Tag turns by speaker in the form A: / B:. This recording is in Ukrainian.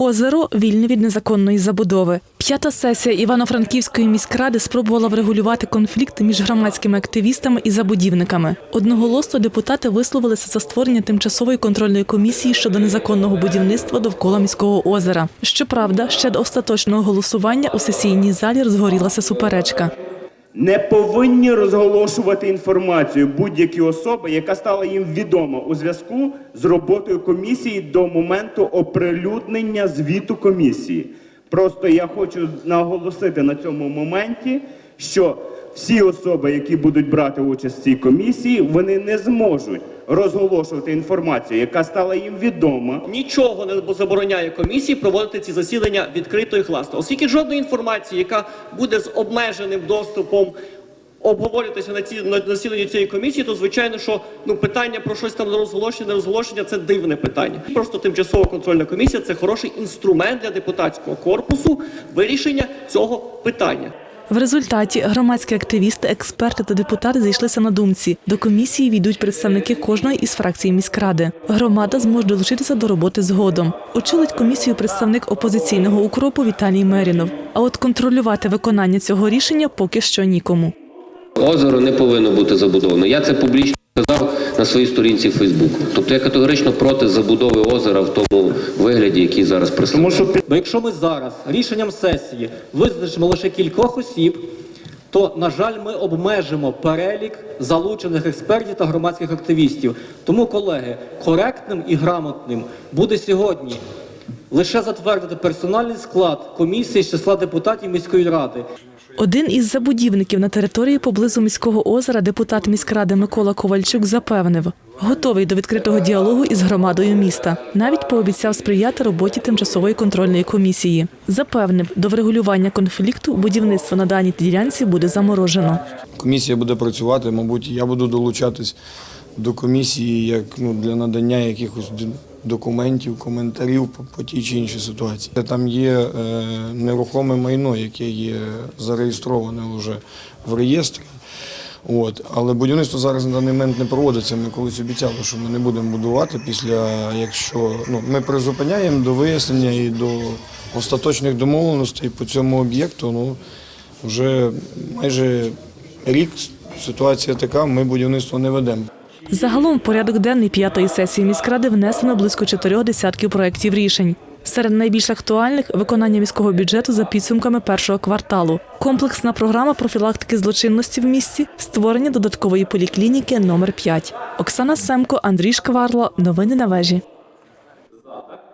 A: Озеро вільне від незаконної забудови. П'ята сесія Івано-Франківської міськради спробувала врегулювати конфлікт між громадськими активістами і забудівниками. Одноголосно депутати висловилися за створення тимчасової контрольної комісії щодо незаконного будівництва довкола міського озера. Щоправда, ще до остаточного голосування у сесійній залі розгорілася суперечка.
B: Не повинні розголошувати інформацію будь-які особи, яка стала їм відома у зв'язку з роботою комісії до моменту оприлюднення звіту комісії. Просто я хочу наголосити на цьому моменті, що всі особи, які будуть брати участь в цій комісії, вони не зможуть розголошувати інформацію, яка стала їм відома
C: Нічого не забороняє комісії проводити ці засідання відкрито і гласно, оскільки жодної інформації, яка буде з обмеженим доступом обговорюватися на ці на засіданні цієї комісії, то звичайно, що ну питання про щось там розголошення, не розголошення це дивне питання. Просто тимчасова контрольна комісія це хороший інструмент для депутатського корпусу вирішення цього питання.
A: В результаті громадські активісти, експерти та депутати зійшлися на думці. До комісії війдуть представники кожної із фракцій міськради. Громада зможе долучитися до роботи згодом. Очолить комісію представник опозиційного укропу Віталій Мерінов. А от контролювати виконання цього рішення поки що нікому.
D: Озеро не повинно бути забудовано. Я це публічно на своїй сторінці Фейсбуку. Тобто я категорично проти забудови озера в тому вигляді, який зараз.
B: Тому що
E: Бо якщо ми зараз рішенням сесії визначимо лише кількох осіб, то, на жаль, ми обмежимо перелік залучених експертів та громадських активістів. Тому, колеги, коректним і грамотним буде сьогодні лише затвердити персональний склад комісії з числа депутатів міської ради.
A: Один із забудівників на території поблизу міського озера, депутат міськради Микола Ковальчук, запевнив, готовий до відкритого діалогу із громадою міста. Навіть пообіцяв сприяти роботі тимчасової контрольної комісії. Запевнив, до врегулювання конфлікту будівництво на даній ділянці буде заморожено.
F: Комісія буде працювати, мабуть, я буду долучатись до комісії як ну, для надання якихось документів, коментарів по, по тій чи іншій ситуації. Там є е, нерухоме майно, яке є зареєстроване вже в реєстрі. От. Але будівництво зараз на даний момент не проводиться. Ми колись обіцяли, що ми не будемо будувати після, якщо ну, ми призупиняємо до вияснення і до остаточних домовленостей по цьому об'єкту. Ну, вже майже рік ситуація така, ми будівництво не ведемо.
A: Загалом в порядок денний п'ятої сесії міськради внесено близько чотирьох десятків проєктів рішень. Серед найбільш актуальних виконання міського бюджету за підсумками першого кварталу, комплексна програма профілактики злочинності в місті, створення додаткової поліклініки номер 5 Оксана Семко, Андрій Шкварло. Новини на вежі.